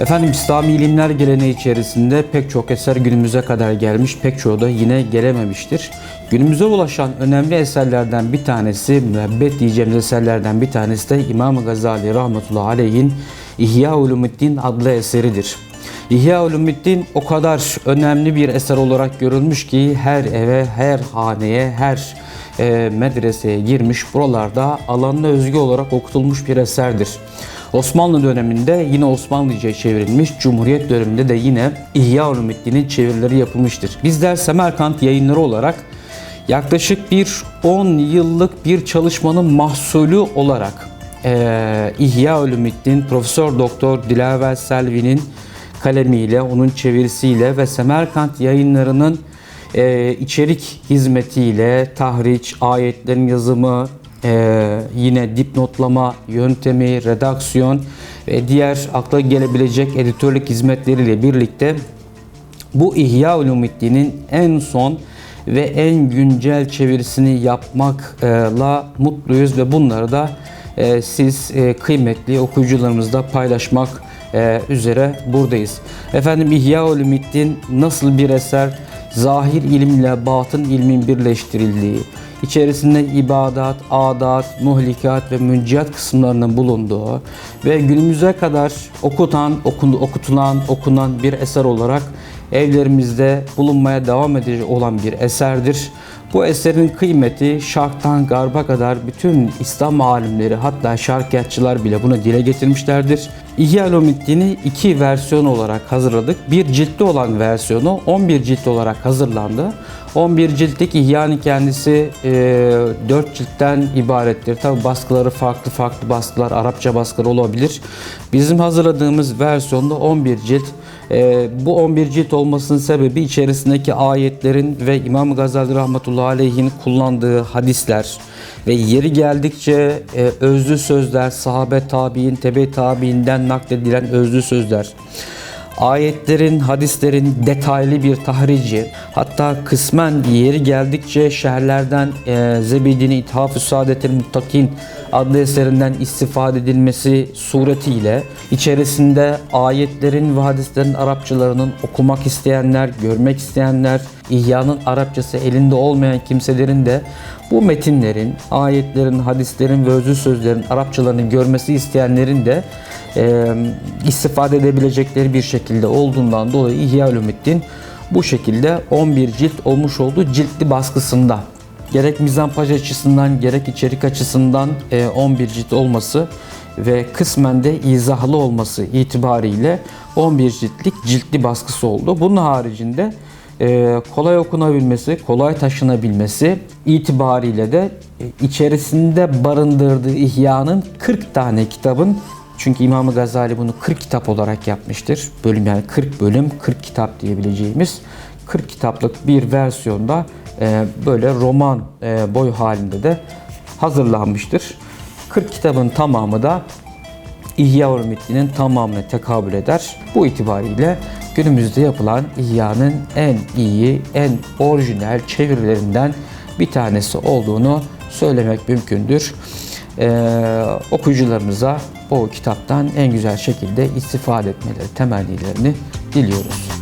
Efendim İslami ilimler geleneği içerisinde pek çok eser günümüze kadar gelmiş, pek çoğu da yine gelememiştir. Günümüze ulaşan önemli eserlerden bir tanesi, müebbet diyeceğimiz eserlerden bir tanesi de İmam Gazali rahmetullahi aleyhin İhya Ulumuddin adlı eseridir. İhya Ulumuddin o kadar önemli bir eser olarak görülmüş ki her eve, her haneye, her e, medreseye girmiş. Buralarda alanına özgü olarak okutulmuş bir eserdir. Osmanlı döneminde yine Osmanlıca'ya çevrilmiş, Cumhuriyet döneminde de yine İhya Ulumuddin'in çevirileri yapılmıştır. Bizler Semerkant yayınları olarak yaklaşık bir 10 yıllık bir çalışmanın mahsulü olarak eee İhya Ulumuddin Profesör Doktor Dilaver Selvi'nin kalemiyle, onun çevirisiyle ve Semerkant yayınlarının eee, içerik hizmetiyle tahriç, ayetlerin yazımı, eee, yine dipnotlama yöntemi, redaksiyon ve diğer akla gelebilecek editörlük hizmetleriyle birlikte bu İhya Ulumuddin'in en son ve en güncel çevirisini yapmakla mutluyuz ve bunları da e, siz e, kıymetli okuyucularımızla paylaşmak e, üzere buradayız. Efendim İhya Ulumuddin nasıl bir eser? Zahir ilimle batın ilmin birleştirildiği, içerisinde ibadat, adat, muhlikat ve münciat kısımlarının bulunduğu ve günümüze kadar okutan, okun, okutulan, okunan bir eser olarak evlerimizde bulunmaya devam edecek olan bir eserdir. Bu eserin kıymeti şarktan garba kadar bütün İslam alimleri hatta şarkiyatçılar bile bunu dile getirmişlerdir. İhya Ulumuddin'i iki versiyon olarak hazırladık. Bir ciltli olan versiyonu 11 cilt olarak hazırlandı. 11 ciltlik İhya'nın kendisi e, 4 ciltten ibarettir. Tabi baskıları farklı farklı baskılar, Arapça baskıları olabilir. Bizim hazırladığımız versiyonda 11 cilt. E, bu 11 cilt olmasının sebebi içerisindeki ayetlerin ve İmam Gazali rahmetullahi aleyhin kullandığı hadisler ve yeri geldikçe e, özlü sözler, sahabe tabi'in, tebe tabi'inden nakledilen özlü sözler. Ayetlerin, hadislerin detaylı bir tahrici, hatta kısmen yeri geldikçe şehirlerden e, Zebidini İthaf-ı Saadetil Muttakin adlı eserinden istifade edilmesi suretiyle içerisinde ayetlerin ve hadislerin Arapçalarının okumak isteyenler, görmek isteyenler, İhya'nın Arapçası elinde olmayan kimselerin de bu metinlerin, ayetlerin, hadislerin ve özlü sözlerin Arapçalarını görmesi isteyenlerin de e, istifade edebilecekleri bir şekilde olduğundan dolayı İhya Ulumuddin bu şekilde 11 cilt olmuş olduğu ciltli baskısında gerek mizampaj açısından gerek içerik açısından e, 11 cilt olması ve kısmen de izahlı olması itibariyle 11 ciltlik ciltli baskısı oldu. Bunun haricinde e, kolay okunabilmesi, kolay taşınabilmesi itibariyle de e, içerisinde barındırdığı İhya'nın 40 tane kitabın çünkü İmam Gazali bunu 40 kitap olarak yapmıştır. Bölüm yani 40 bölüm, 40 kitap diyebileceğimiz 40 kitaplık bir versiyonda e, böyle roman e, boy halinde de hazırlanmıştır. 40 kitabın tamamı da İhya Ulumuddin'in tamamına tekabül eder. Bu itibariyle günümüzde yapılan İhya'nın en iyi, en orijinal çevirilerinden bir tanesi olduğunu söylemek mümkündür. Ee, okuyucularımıza bu kitaptan en güzel şekilde istifade etmeleri temennilerini diliyoruz.